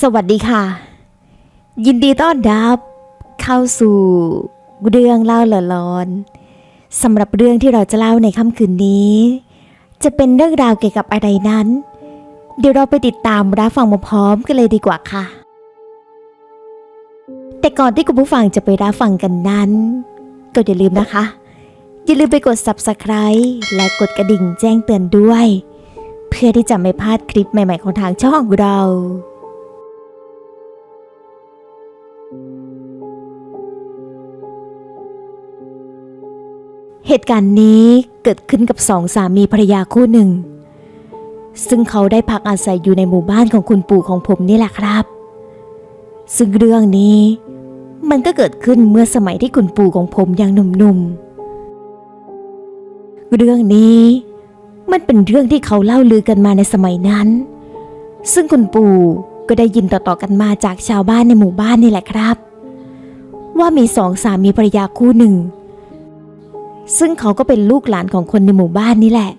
สวัสดีค่ะ ยินดีต้อนรับเข้าสู่เรื่องเล่าหลอนๆสำหรับเรื่องที่เราจะเล่าในค่ำคืนนี้ จะเป็นเรื่องราวเกี่ยวกับอะไรนั้น เดี๋ยวเราไปติดตามรับฟังมาพร้อมกันเลยดีกว่าค่ะ แต่ก่อนที่คุณผู้ฟังจะไปรับฟังกันนั้น ก็อย่าลืมนะคะ อย่าลืมไปกด subscribe และกดกระดิ่งแจ้งเตือนด้วย เพื่อที่จะไม่พลาดคลิปใหม่ ๆ ของทางช่องเรา เหตุการณ์นี้เกิดขึ้นกับสองสามีภรรยาคู่หนึ่ง ซึ่งเขาได้พักอาศัยอยู่ในหมู่บ้านของคุณปู่ของผมนี่แหละครับ ซึ่งเรื่องนี้มันก็เกิดขึ้นเมื่อสมัยที่คุณปู่ของผมยังหนุ่มๆ เรื่องนี้มันเป็นเรื่องที่เขาเล่าลือกันมาในสมัยนั้น ซึ่งคุณปู่ก็ได้ยินต่อๆกันมาจากชาวบ้านในหมู่บ้านนี่แหละครับ ว่ามีสองสามีภรรยาคู่หนึ่ง ซึ่งเขาก็เป็นลูกหลานของคนในหมู่บ้านนี่แหละ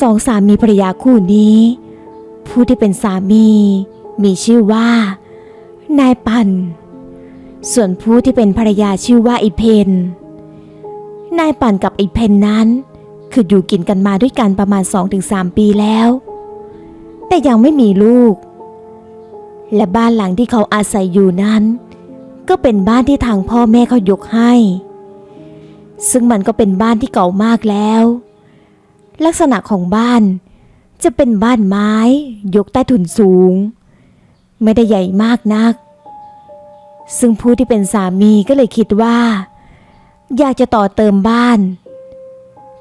สองสามีภรรยาคู่นี้ ผู้ที่เป็นสามี มีชื่อว่า นายปัน ส่วนผู้ที่เป็นภรรยาชื่อว่าไอเพน นายปันกับไอเพนนั้น คืออยู่กินกันมาด้วยกันประมาณ 2-3 ปีแล้ว แต่ยังไม่มีลูก และบ้านหลังที่เขาอาศัยอยู่นั้น ก็เป็นบ้านที่ทางพ่อแม่เขายกให้ ซึ่งมันก็เป็นบ้านที่เก่ามากแล้ว ลักษณะของบ้านจะเป็นบ้านไม้ ยกใต้ถุนสูง ไม่ได้ใหญ่มากนัก ซึ่งผู้ที่เป็นสามีก็เลยคิดว่า อยากจะต่อเติมบ้าน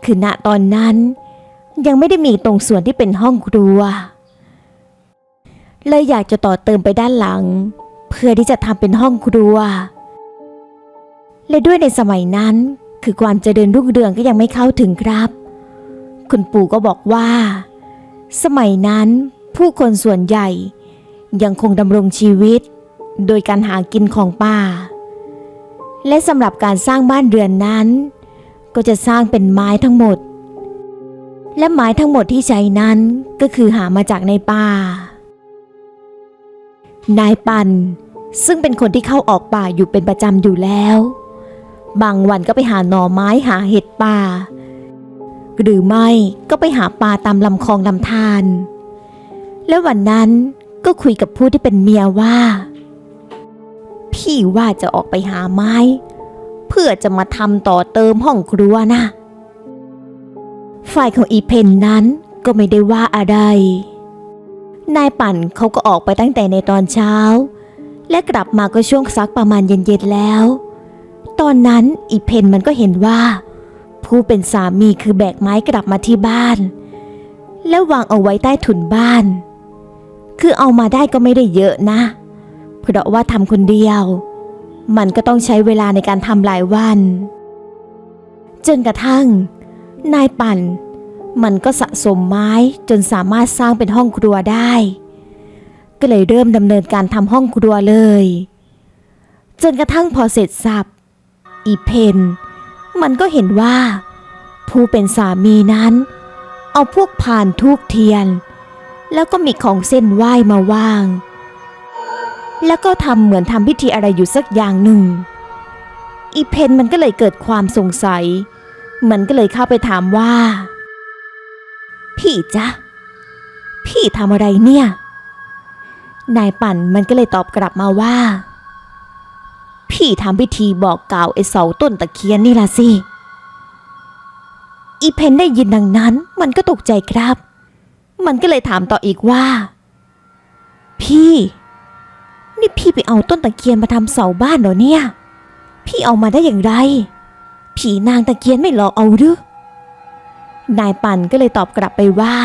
คือณตอนนั้นยังไม่ได้มีตรงส่วนที่เป็นห้องครัว เลยอยากจะต่อเติมไปด้านหลัง เพื่อที่จะทำเป็นห้องครัว และด้วยในสมัยนั้น คือความเจริญรุ่งเรืองก็ยังไม่เข้าถึงครับ คุณปู่ก็บอกว่า สมัยนั้นผู้คนส่วนใหญ่ ยังคงดำรงชีวิต โดยการหากินของป่า และสำหรับการสร้างบ้านเรือนนั้น ก็จะสร้างเป็นไม้ทั้งหมด และไม้ทั้งหมดที่ใช้นั้นก็คือหามาจากในป่า นายปันซึ่งเป็นคนที่เข้าออกป่าอยู่เป็นประจำอยู่แล้ว บางวันก็ไปหาหน่อไม้หาเห็ดป่า หรือไม่ก็ไปหาปลาตามลำคลองลำธารแล้ววันนั้นก็คุยกับผู้ที่เป็นเมียว่า พี่ว่าจะออกไปหาไม้ เพื่อจะมาทำต่อเติมห้องครัวนะ ฝ่ายของอีเพนนั้นก็ไม่ได้ว่าอะไร นายปั่นเขาก็ออกไปตั้งแต่ในตอนเช้า และกลับมาก็ช่วงสักประมาณเย็นๆแล้ว ตอนนั้นอีเพนมันก็เห็นว่า ผู้เป็นสามีคือแบกไม้กลับมาที่บ้าน แล้ววางเอาไว้ใต้ถุนบ้าน คือเอามาได้ก็ไม่ได้เยอะนะ เพราะว่าทำคนเดียว มันก็ต้องใช้เวลาในการทำหลายวัน จนกระทั่ง นายปั่น มันก็สะสมไม้จนสามารถสร้างเป็นห้องครัวได้ ก็เลยเริ่มดำเนินการทำห้องครัวเลยจนกระทั่งพอเสร็จสับ อีเพนมันก็เห็นว่า ผู้เป็นสามีนั้น เอาพวกผ่านทูบเทียน แล้วก็มีของเส้นไหว้มาวาง แล้วก็ทำเหมือนทำพิธีอะไรอยู่สักอย่างหนึ่ง อีเพนมันก็เลยเกิดความสงสัย มันก็เลยเข้าไปถามว่า พี่จ๊ะ พี่ทำอะไรเนี่ย นายปั่นมันก็เลยตอบกลับมาว่า พี่ทำพิธีบอกกล่าวไอ้เสาต้นตะเคียนนี่ล่ะสิ อีเพนได้ยินดังนั้น มันก็ตกใจครับ มันก็เลยถามต่ออีกว่า พี่ นี่พี่ไปเอาต้นตะเคียนมาทำเสาบ้านเหรอเนี่ย พี่เอามาได้อย่างไร ผีนางตะเคียนไม่หลอกเอาหรือนายปั่นก็เลยตอบกลับไปว่า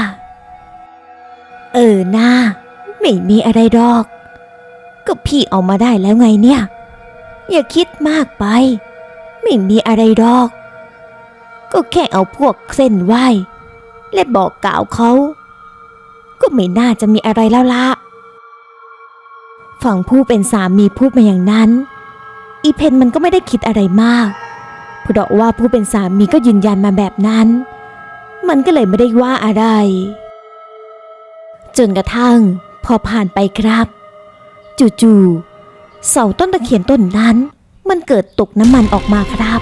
เออนาไม่มีอะไรหรอก ก็พี่เอามาได้แล้วไงเนี่ย อย่าคิดมากไป ไม่มีอะไรหรอก ก็แค่เอาพวกเส้นไหวและบอกกล่าวเขา ก็ไม่น่าจะมีอะไรแล้วละฝั่งผู้เป็นสามีพูดมาอย่างนั้น อีเพนมันก็ไม่ได้คิดอะไรมาก เพราะว่าผู้เป็นสามีก็ยืนยันมาแบบนั้น มันก็เลยไม่ได้ว่าอะไร จนกระทั่ง พอผ่านไปครับ จู่ๆ เสาต้นตะเคียนต้นนั้น มันเกิดตกน้ำมันออกมาครับ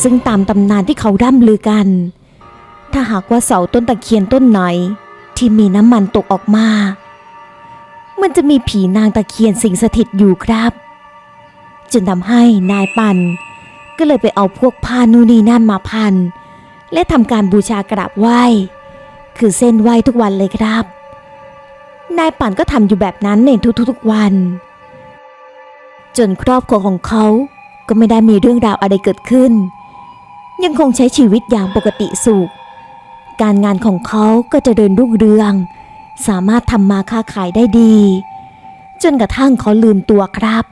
ซึ่งตามตำนานที่เขาร่ำลือกัน ถ้าหากว่าเสาต้นตะเคียนต้นไหน ที่มีน้ำมันตกออกมา มันจะมีผีนางตะเคียนสิงสถิตอยู่ครับ จนทำให้นายปัน ก็เลยไปเอาพวกผ้านูนีนั่นมาพัน และทำการบูชากราบไหว้ คือเส้นไหว้ทุกวันเลยครับ นายปั่นก็ทำอยู่แบบนั้นในทุกๆวัน จนครอบครัวของเขาก็ไม่ได้มีเรื่องราวอะไรเกิดขึ้น ยังคงใช้ชีวิตอย่างปกติสุข การงานของเขาก็จะเดินรุ่งเรือง สามารถทำมาค้าขายได้ดี จนกระทั่งเขาลืมตัวครับ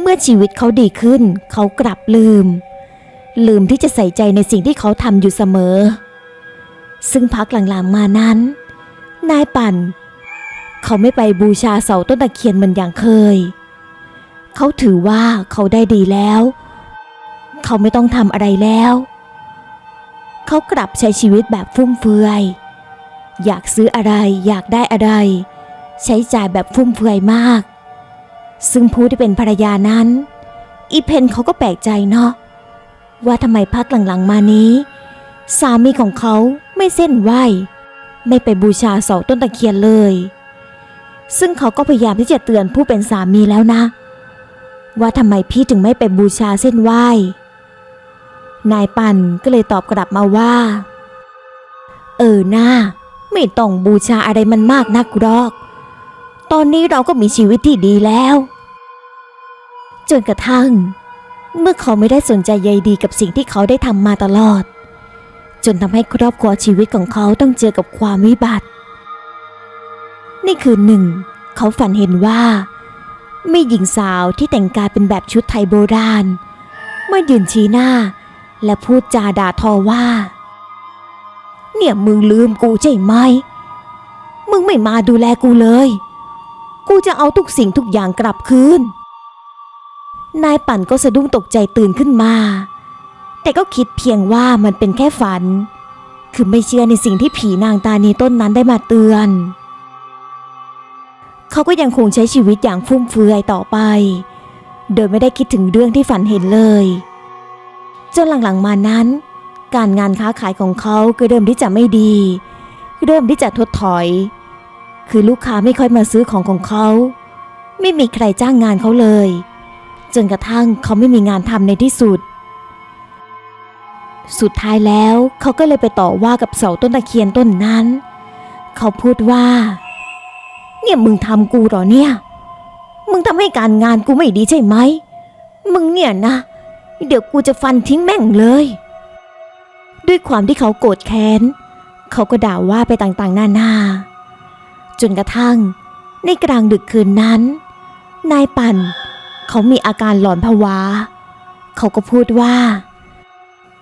เมื่อชีวิตเขาดีขึ้น เขากลับลืม ลืมที่จะใส่ใจในสิ่งที่เขาทำอยู่เสมอ ซึ่งพักหลังๆมานั้น นายปั่น เขาไม่ไปบูชาเสาต้นตะเคียนเหมือนอย่างเคย เขาถือว่าเขาได้ดีแล้ว เขาไม่ต้องทำอะไรแล้ว เขากลับใช้ชีวิตแบบฟุ่มเฟือย อยากซื้ออะไรอยากได้อะไร ใช้จ่ายแบบฟุ่มเฟือยมาก ซึ่งผู้ที่เป็นภรรยานั้น อีเพนเขาก็แปลกใจเนาะว่าทำไมพักหลังๆมานี้ สามีของเขาไม่เส้นไหวไม่ไปบูชาเสาต้นตะเคียนเลย ซึ่งเขาก็พยายามที่จะเตือนผู้เป็นสามีแล้วนะ ว่าทำไมพี่ถึงไม่ไปบูชาเส้นไหว้ นายปันก็เลยตอบกลับมาว่า เออหน้าไม่ต้องบูชาอะไรมันมากนักหรอก ตอนนี้เราก็มีชีวิตที่ดีแล้ว จนกระทั่ง เมื่อเขาไม่ได้สนใจใยดีกับสิ่งที่เขาได้ทำมาตลอด จนทำให้ครอบครัวชีวิตของเขาต้องเจอกับความวิบัติ นี่คือหนึ่ง เขาฝันเห็นว่า มีหญิงสาวที่แต่งกายเป็นแบบชุดไทยโบราณเมื่อยืนชี้หน้า และพูดจาด่าทอว่า เนี่ยมึงลืมกูใช่ไหม มึงไม่มาดูแลกูเลย กูจะเอาทุกสิ่งทุกอย่างกลับคืน นายปั่นก็สะดุ้งตกใจตื่นขึ้นมา แต่ก็คิดเพียงว่ามันเป็นแค่ฝัน คือไม่เชื่อในสิ่งที่ผีนางตานีต้นนั้นได้มาเตือน เขาก็ยังคงใช้ชีวิตอย่างฟุ่มเฟือยต่อไป โดยไม่ได้คิดถึงเรื่องที่ฝันเห็นเลย จนหลังๆมานั้น การงานค้าขายของเขาก็เริ่มที่จะไม่ดี เริ่มที่จะทดถอย คือลูกค้าไม่ค่อยมาซื้อของของเขา ไม่มีใครจ้างงานเขาเลย จนกระทั่งเขาไม่มีงานทำในที่สุด สุดท้ายแล้วเขาก็เลยไปต่อว่ากับเสาต้นตะเคียนต้นนั้น เขาพูดว่า เนี่ยมึงทำกูเหรอเนี่ย มึงทำให้การงานกูไม่ดีใช่ไหม มึงเนี่ยนะ เดี๋ยวกูจะฟันทิ้งแม่งเลย ด้วยความที่เขาโกรธแค้น เขาก็ด่าว่าไปต่างๆ หน้านาจนกระทั่ง ในกลางดึกคืนนั้น นายปั่น เขามีอาการหลอนผวา เขาก็พูดว่า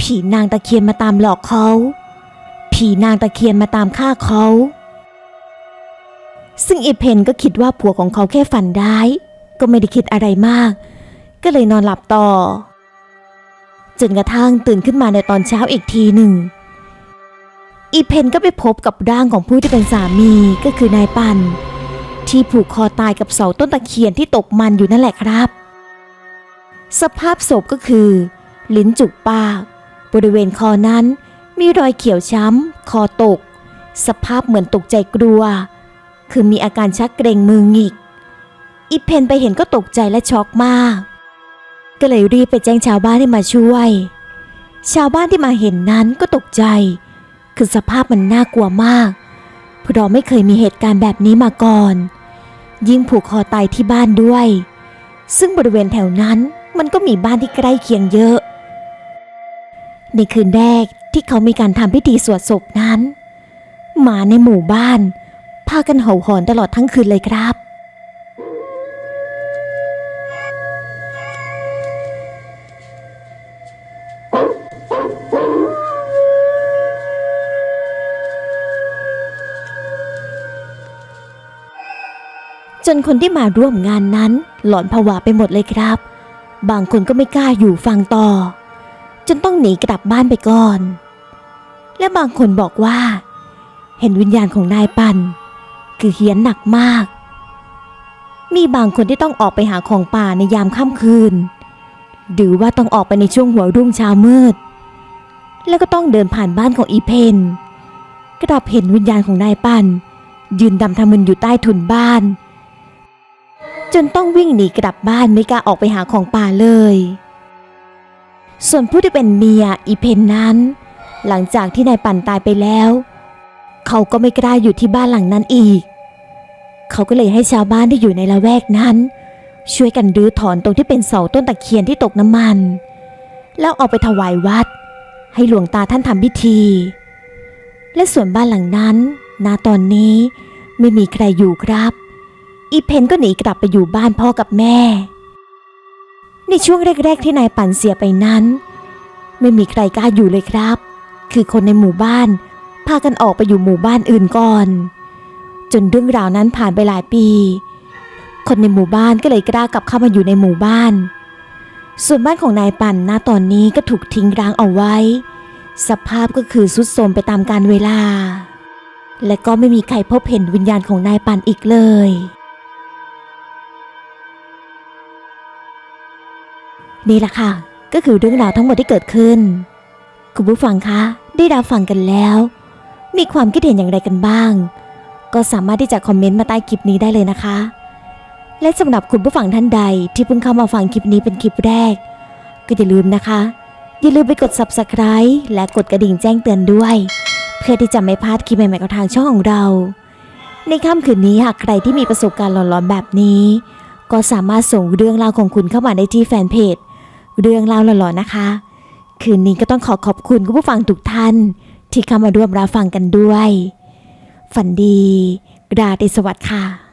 ผีนางตะเคียนมาตามหลอกเขา ผีนางตะเคียนมาตามฆ่าเขา ซึ่งอีเพนก็คิดว่าผัวของเขาแค่ฝันได้าย ก็ไม่ได้คิดอะไรมาก ก็เลยนอนหลับต่อ จนกระทั่งตื่นขึ้นมาในตอนเช้าอีกทีหนึ่ง อีเพนก็ไปพบกับร่างของผู้ที่เป็นสามีก็คือนายปัน ที่ผูกคอตายกับเสาต้นตะเคียนที่ตกมันอยู่นั่นแหละครับ สภาพศพก็คือ ลิ้นจุกปาก บริเวณคอนั้นมีรอยเขียวช้ำ คอตก สภาพเหมือนตกใจกลัว คือมีอาการชักเกรงมือหงิก อีเพนไปเห็นก็ตกใจและช็อกมาก ก็เลยรีบไปแจ้งชาวบ้านให้มาช่วย ชาวบ้านที่มาเห็นนั้นก็ตกใจ คือสภาพมันน่ากลัวมาก เพราะไม่เคยมีเหตุการณ์แบบนี้มาก่อน ยิ่งผูกคอตายที่บ้านด้วย ซึ่งบริเวณแถวนั้นมันก็มีบ้านที่ใกล้เคียงเยอะ ในคืนแรกที่เขามีการทำพิธีสวดศพนั้น หมาในหมู่บ้าน พากันเห่าหอนตลอดทั้งคืนเลยครับ จนคนที่มาร่วมงานนั้น หลอนผวาไปหมดเลยครับ บางคนก็ไม่กล้าอยู่ฟังต่อ จนต้องหนีกลับบ้านไปก่อน และบางคนบอกว่า เห็นวิญญาณของนายปัน คือเฮี้ยนหนักมาก มีบางคนที่ต้องออกไปหาของป่าในยามค่ำคืน หรือว่าต้องออกไปในช่วงหัวรุ่งเช้ามืด แล้วก็ต้องเดินผ่านบ้านของอีเพนกลับเห็นวิญญาณของนายปันยืนดำทำมึนอยู่ใต้ถุนบ้าน จนต้องวิ่งหนีกลับบ้านไม่กล้าออกไปหาของป่าเลย ส่วนผู้ที่เป็นเมียอีเพนนั้น หลังจากที่นายปันตายไปแล้ว เขาก็ไม่กล้าอยู่ที่บ้านหลังนั้นอีก เขาก็เลยให้ชาวบ้านที่อยู่ในละแวกนั้น ช่วยกันรื้อถอนตรงที่เป็นเสาต้นตะเคียนที่ตกน้ำมัน แล้วเอาไปถวายวัด ให้หลวงตาท่านทำพิธี และส่วนบ้านหลังนั้นณตอนนี้ไม่มีใครอยู่ครับ อีเพนก็หนีกลับไปอยู่บ้านพ่อกับแม่ ในช่วงแรก ๆ ที่นายปั่นเสียไปนั้น ไม่มีใครกล้าอยู่เลยครับ คือคนในหมู่บ้าน พากันออกไปอยู่หมู่บ้านอื่นก่อน จนเรื่องราวนั้นผ่านไปหลายปี คนในหมู่บ้านก็เลยกล้ากลับเข้ามาอยู่ในหมู่บ้าน ส่วนบ้านของนายปั่นณตอนนี้ก็ถูกทิ้งร้างเอาไว้ สภาพก็คือสุดโทรมไปตามกาลเวลา และก็ไม่มีใครพบเห็นวิญญาณของนายปั่นอีกเลยนี่แหละค่ะ ก็คือเรื่องราวทั้งหมดที่เกิดขึ้น คุณผู้ฟังคะ ได้รับฟังกันแล้ว มีความคิดเห็นอย่างไรกันบ้าง ก็สามารถที่จะคอมเมนต์มาใต้คลิปนี้ได้เลยนะคะ และสำหรับคุณผู้ฟังท่านใดที่เพิ่งเข้ามาฟังคลิปนี้เป็นคลิปแรก ก็อย่าลืมนะคะ อย่าลืมไปกด subscribe และกดกระดิ่งแจ้งเตือนด้วย เพื่อที่จะไม่พลาดคลิปใหม่ๆกับทางช่องของเรา ในค่ำคืนนี้หากใครที่มีประสบการณ์หลอนๆแบบนี้ ก็สามารถส่งเรื่องราวของคุณเข้ามาได้ที่แฟนเพจเรื่องราวหลอนๆนะคะ คืนนี้ก็ต้องขอขอบคุณคุณผู้ฟังทุกท่าน ที่เข้ามาร่วมรับฟังกันด้วย ฝันดี ราตรีสวัสดิ์ค่ะ